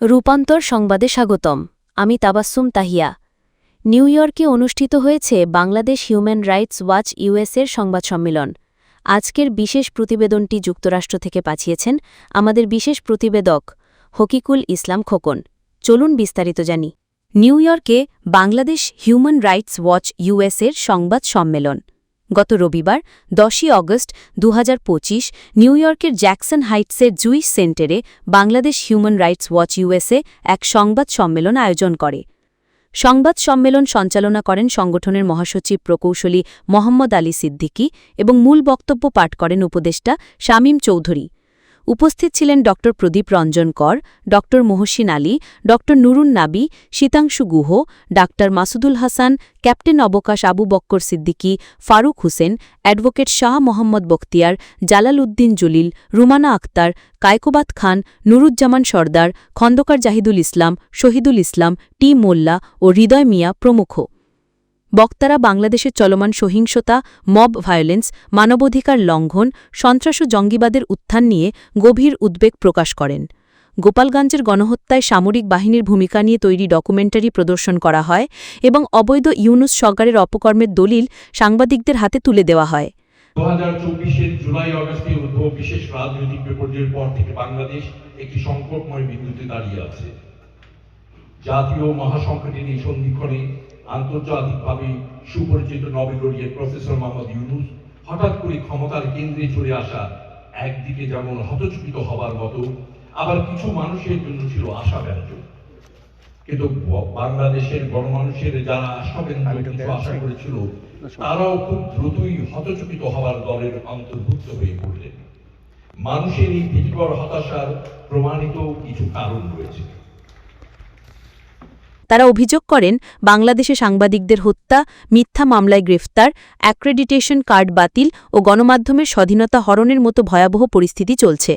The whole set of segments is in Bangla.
রূপান্তর সংবাদে স্বাগতম। আমি তাবাস্সুম তাহিয়া। নিউ ইয়র্কে অনুষ্ঠিত হয়েছে বাংলাদেশ হিউম্যান রাইটস ওয়াচ ইউএসের সংবাদ সম্মেলন। আজকের বিশেষ প্রতিবেদনটি যুক্তরাষ্ট্র থেকে পাঠিয়েছেন আমাদের বিশেষ প্রতিবেদক হকিকুল ইসলাম খোকন। চলুন বিস্তারিত জানি। নিউ ইয়র্কে বাংলাদেশ হিউম্যান রাইটস ওয়াচ ইউএসের সংবাদ সম্মেলন। গত রবিবার, দশই অগস্ট দু হাজার পঁচিশ, নিউ ইয়র্কের জ্যাকসন হাইটসের জুইশ সেন্টারে Bangladesh Human Rights Watch USA এক সংবাদ সম্মেলন আয়োজন করে। সংবাদ সম্মেলন সঞ্চালনা করেন সংগঠনের মহাসচিব প্রকৌশলী মোহাম্মদ আলী সিদ্দিকী এবং মূল বক্তব্য পাঠ করেন উপদেষ্টা শামীম চৌধুরী। উপস্থিত ছিলেন ড. প্রদীপ রঞ্জন কর, ড. মহসিন আলী, ড. নুরুন নাবি, শীতাংশু গুহ ডাক্তার মাসুদুল হাসান, ক্যাপ্টেন অবকাশ আবু বক্কর সিদ্দিকী, ফারুক হোসেন, অ্যাডভোকেট শাহ মোহাম্মদ বখতিয়ার, জালাল উদ্দিন জলিল, রুমানা আক্তার কায়কোবাত খান, নুরুজ্জামান সর্দার, খন্দকার জাহিদুল ইসলাম, শহীদুল ইসলাম, টি মোল্লা ও হৃদয় মিয়া প্রমুখ। বক্তারা বাংলাদেশের চলমান সহিংসতা, মব ভায়োলেন্স, মানবাধিকার লঙ্ঘন, সন্ত্রাস ও জঙ্গিবাদের উত্থান নিয়ে গভীর উদ্বেগ প্রকাশ করেন। গোপালগঞ্জের গণহত্যায় সামরিক বাহিনীর ভূমিকা নিয়ে তৈরি ডকুমেন্টারি প্রদর্শন করা হয় এবং অবৈধ ইউনুস সরকারের অপকর্মের দলিল সাংবাদিকদের হাতে তুলে দেওয়া হয়। দু হাজার চব্বিশের জুলাই উদ্ভব বিশেষ রাজনৈতিক বিপর্যয়ের পর থেকে বাংলাদেশ একটি সংকটময় বিন্দুতে দাঁড়িয়ে আছে। জাতীয় মহাসংকটের এই সন্ধিক্ষণে আন্তর্জাতিকভাবে সুপরিচিত নবেগরিয়ে প্রফেসর মোহাম্মদ ইউনুস হঠাৎ করে ক্ষমতার কেন্দ্রে চলে আসা একদিকে যেমন হতচকিত হবার মতো আবার কিছু মানুষের জন্য ছিল আশাব্যঞ্জক। কিন্তু বাংলাদেশের গণমানুষের যারা আশাব্যঞ্জক কিছু আশা করেছিল তারাও খুব দ্রুতই হতচকিত হবার দলের অন্তর্ভুক্ত হয়ে পড়লেন। মানুষের এই ভীতিকর হতাশার প্রমাণিত কিছু কারণ রয়েছে। তারা অভিযোগ করেন, বাংলাদেশে সাংবাদিকদের হত্যা, মিথ্যা মামলায় গ্রেফতার অ্যাক্রেডিটেশন কার্ড বাতিল ও গণমাধ্যমের স্বাধীনতা হরণের মতো ভয়াবহ পরিস্থিতি চলছে।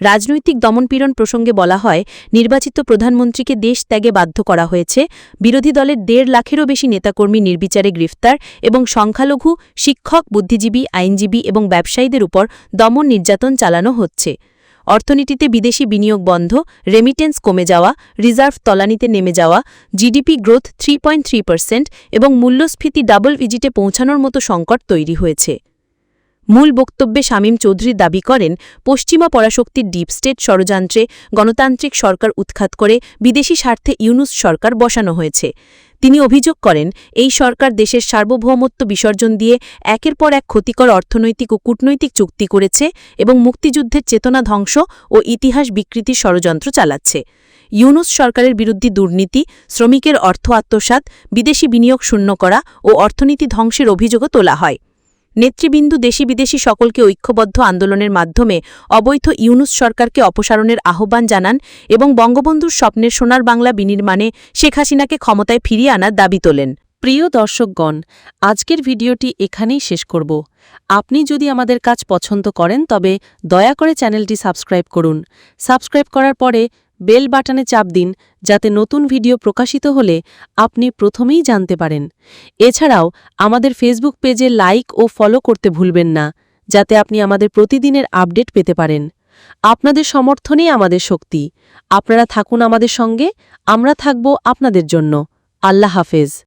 রাজনৈতিক দমনপীড়ন প্রসঙ্গে বলা হয়, নির্বাচিত প্রধানমন্ত্রীকে দেশ ত্যাগে বাধ্য করা হয়েছে। বিরোধী দলের দেড় লাখেরও বেশি নেতাকর্মী নির্বিচারে গ্রেফতার এবং সংখ্যালঘু, শিক্ষক, বুদ্ধিজীবী, আইনজীবী এবং ব্যবসায়ীদের উপর দমন নির্যাতন চালানো হচ্ছে। অর্থনীতিতে বিদেশি বিনিয়োগ বন্ধ রেমিটেন্স কমে যাওয়া রিজার্ভ তলানিতে নেমে যাওয়া জিডিপি গ্রোথ থ্রি এবং মূল্যস্ফীতি ডাবল ভিজিটে পৌঁছানোর মতো সংকট তৈরি হয়েছে। মূল বক্তব্যে শামীম চৌধুরী দাবি করেন, পশ্চিমা পরাশক্তির ডিপ স্টেট ষড়যন্ত্রে গণতান্ত্রিক সরকার উৎখাত করে বিদেশি স্বার্থে ইউনুস সরকার বসানো হয়েছে। তিনি অভিযোগ করেন, এই সরকার দেশের সার্বভৌমত্ব বিসর্জন দিয়ে একের পর এক ক্ষতিকর অর্থনৈতিক ও কূটনৈতিক চুক্তি করেছে এবং মুক্তিযুদ্ধের চেতনা ধ্বংস ও ইতিহাস বিকৃতির ষড়যন্ত্র চালাচ্ছে। ইউনুস সরকারের বিরুদ্ধে দুর্নীতি, শ্রমিকের অর্থ আত্মসাত বিদেশি বিনিয়োগ শূন্য করা ও অর্থনীতি ধ্বংসের অভিযোগও তোলা হয়। নেতৃবৃন্দু দেশি বিদেশি সকলকে ঐক্যবদ্ধ আন্দোলনের মাধ্যমে অবৈধ ইউনুস সরকারকে অপসারণের আহ্বান জানান এবং বঙ্গবন্ধুর স্বপ্নের সোনার বাংলা বিনির্মাণে শেখ হাসিনাকে ক্ষমতায় ফিরিয়ে আনার দাবি তোলেন। প্রিয় দর্শকগণ, আজকের ভিডিওটি এখানেই শেষ করব। আপনি যদি আমাদের কাজ পছন্দ করেন, তবে দয়া করে চ্যানেলটি সাবস্ক্রাইব করুন। সাবস্ক্রাইব করার পরে বেল বাটনে চাপ দিন যাতে নতুন ভিডিও প্রকাশিত হলে আপনি প্রথমেই জানতে পারেন। এছাড়াও আমাদের ফেসবুক পেজে লাইক ও ফলো করতে ভুলবেন না, যাতে আপনি আমাদের প্রতিদিনের আপডেট পেতে পারেন। আপনাদের সমর্থনেই আমাদের শক্তি। আপনারা থাকুন আমাদের সঙ্গে, আমরা থাকব আপনাদের জন্য। আল্লাহ হাফেজ।